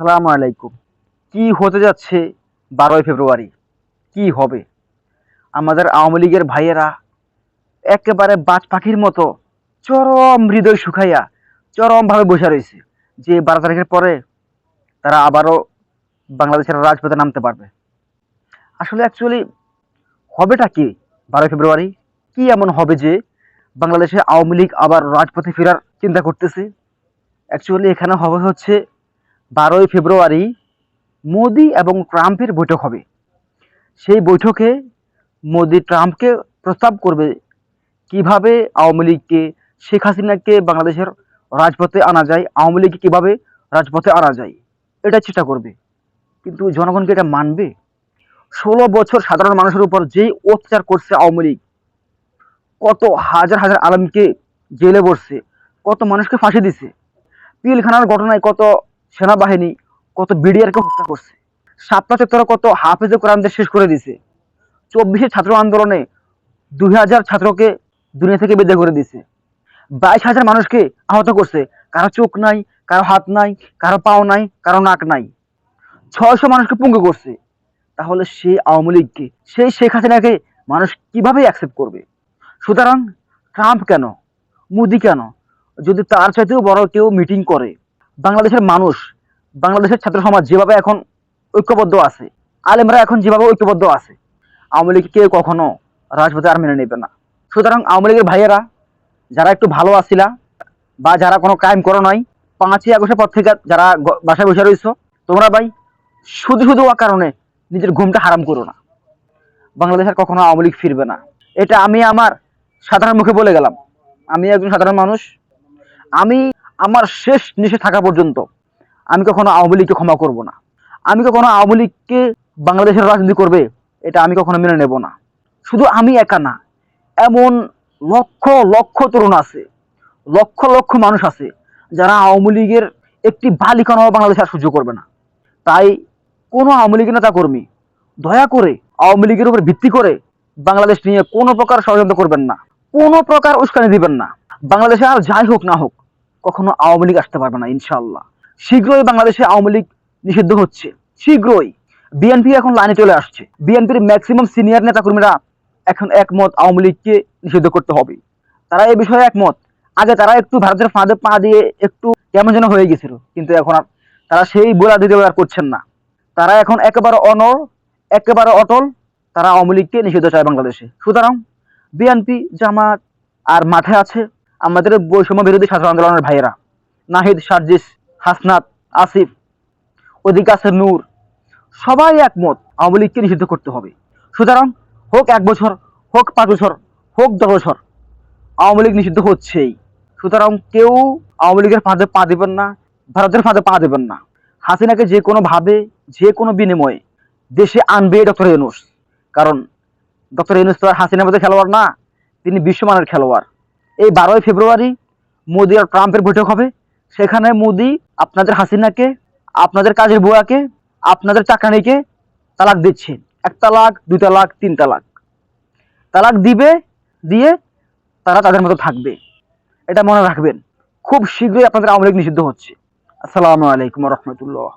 সালাম আলাইকুম। কি হতে যাচ্ছে বারোই ফেব্রুয়ারি? কি হবে? আমাদের আওয়ামী লীগের ভাইয়েরা একেবারে বাজ পাখির মতো চরম হৃদয় শুকাইয়া চরমভাবে বসে রয়েছে যে বারো তারিখের পরে তারা আবারও বাংলাদেশের রাজপথে নামতে পারবে। আসলে অ্যাকচুয়ালি হবেটা কি বারোই ফেব্রুয়ারি? কি এমন হবে যে বাংলাদেশে আওয়ামী লীগ আবার রাজপথে ফেরার চিন্তা করতেছে? অ্যাকচুয়ালি এখানে হবে হচ্ছে বারোই ফেব্রুয়ারি মোদি এবং ট্রাম্পের বৈঠক হবে। সেই বৈঠকে মোদি ট্রাম্পকে প্রস্তাব করবে কীভাবে আওয়ামী লীগকে, শেখ হাসিনাকে বাংলাদেশের রাজপথে আনা যায়, আওয়ামী লীগকে কীভাবে রাজপথে আনা যায়, এটা চেষ্টা করবে। কিন্তু জনগণকে এটা মানবে? ষোলো বছর সাধারণ মানুষের উপর যেই অত্যাচার করছে আওয়ামী লীগ, কত হাজার হাজার আলমকে জেলে বসছে, কত মানুষকে ফাঁসি দিছে পিলখানার ঘটনায় কত সেনাবাহিনী কত বিডিআরকে হত্যা করছে। সাতটা চত্বরে কত হাফেজে কোরআনদের শেষ করে দিছে। চব্বিশে ছাত্র আন্দোলনে দুই হাজার ছাত্রকে দুনিয়া থেকে বিদায় করে দিছে। বাইশ হাজার মানুষকে আহত করছে। কারও চোখ নাই, কারও হাত নাই, কারও পাও নাই, কারও নাক নাই। ছয়শো মানুষকে পঙ্গু করছে। তাহলে সেই আওয়ামী লীগকে, সেই শেখ হাসিনাকে মানুষ কীভাবে অ্যাকসেপ্ট করবে? সুতরাং ট্রাম্প কেন? মোদি কেন? যদি তার চাইতেও বড় কেউ মিটিং করে বাংলাদেশের মানুষ, বাংলাদেশের ছাত্র সমাজ যেভাবে এখন ঐক্যবদ্ধ আছে, আলেমরা এখন যেভাবে ঐক্যবদ্ধ আছে, আওয়ামী লীগ কেউ কখনো রাজপথে আর মেনে নেবে না। সুতরাং আওয়ামী লীগের ভাইয়েরা, যারা একটু ভালো আসিলা বা যারা কোনো ক্রাইম করো নাই, পাঁচই আগস্টের পর থেকে যারা বাসায় বসে রয়েছো তোমরা ভাই শুধু শুধু ওর কারণে নিজের ঘুমটা হারাম করো না। বাংলাদেশের কখনো আওয়ামী লীগ ফিরবে না। এটা আমি আমার সাধারণ মুখে বলে গেলাম। আমি একজন সাধারণ মানুষ। আমি আমার শেষ নিশে থাকা পর্যন্ত আমি কখনো আওয়ামী লীগকে ক্ষমা করব না। আমি কখনো আওয়ামী লীগকে বাংলাদেশের রাজনীতি করবে, এটা আমি কখনো মেনে নেব না। শুধু আমি একা না, এমন লক্ষ লক্ষ তরুণ আছে, লক্ষ লক্ষ মানুষ আছে যারা আওয়ামী লীগের একটি বালিকানাও বাংলাদেশে আর সহ্য করবে না। তাই কোনো আওয়ামী লীগের নেতা কর্মী দয়া করে আওয়ামী লীগের উপর ভিত্তি করে বাংলাদেশ নিয়ে কোনো প্রকার ষড়যন্ত্র করবেন না, কোনো প্রকার উস্কানি দিবেন না। বাংলাদেশে আর যাই হোক না হোক কখনো আওয়ামী লীগ আসতে পারবে না ইনশাল্লাহ শীঘ্রই বাংলাদেশে আওয়ামী লীগ নিষিদ্ধ হচ্ছে। শীঘ্রই। বিএনপি এখন লাইনে চলে আসছে। বিএনপির ম্যাক্সিমাম সিনিয়র নেতাকর্মীরা এখন একমত আওয়ামী লীগকে নিষিদ্ধ করতে হবে। তারা এই বিষয়ে একমত। আগে তারা একটু ভারতের ফাঁদে পা দিয়ে একটু কেমন যেন হয়ে গেছিল, কিন্তু এখন আর তারা সেই বোলা দিতে আর করছেন না। তারা এখন একেবারে অনর একেবারে অটল, তারা আওয়ামী লীগকে নিষিদ্ধ চায় বাংলাদেশে। সুতরাং বিএনপি জামাত আর মাঠে আছে। আমাদের বৈষম্য বিরোধী ছাত্র আন্দোলনের ভাইয়েরা, নাহিদ, সার্জিস, হাসনাত, আসিফ ওদিকে নূর, সবাই একমত, আওয়ামী লীগকে নিষিদ্ধ করতে হবে। সুতরাং হোক এক বছর, হোক পাঁচ বছর, হোক দশ বছর, আওয়ামী লীগ নিষিদ্ধ হচ্ছেই। সুতরাং কেউ আওয়ামী লীগের ফাঁদে পা দেবেন না, ভারতের ফাঁদে পা দেবেন না। হাসিনাকে যে কোনো ভাবে যে কোনো বিনিময়ে দেশে আনবে ডক্টর ইউনুস। কারণ ডক্টর ইউনুস তো আর হাসিনার মধ্যে খেলোয়াড় না, তিনি বিশ্বমানের খেলোয়াড়। এই বারোই ফেব্রুয়ারি মোদি আর ট্রাম্পের বৈঠক হবে। সেখানে মোদি আপনাদের হাসিনাকে, আপনাদের কাজের বুয়াকে, আপনাদের চাকরানিকে তালাক দিচ্ছে। এক তালাক, দুই তালাক, তিন তালাক। তালাক দিবে, দিয়ে তারা তাদের মতো থাকবে। এটা মনে রাখবেন। খুব শীঘ্রই আপনাদের আওয়ামী লীগ নিষিদ্ধ হচ্ছে। আসসালামু আলাইকুম রহমতুল্লাহ।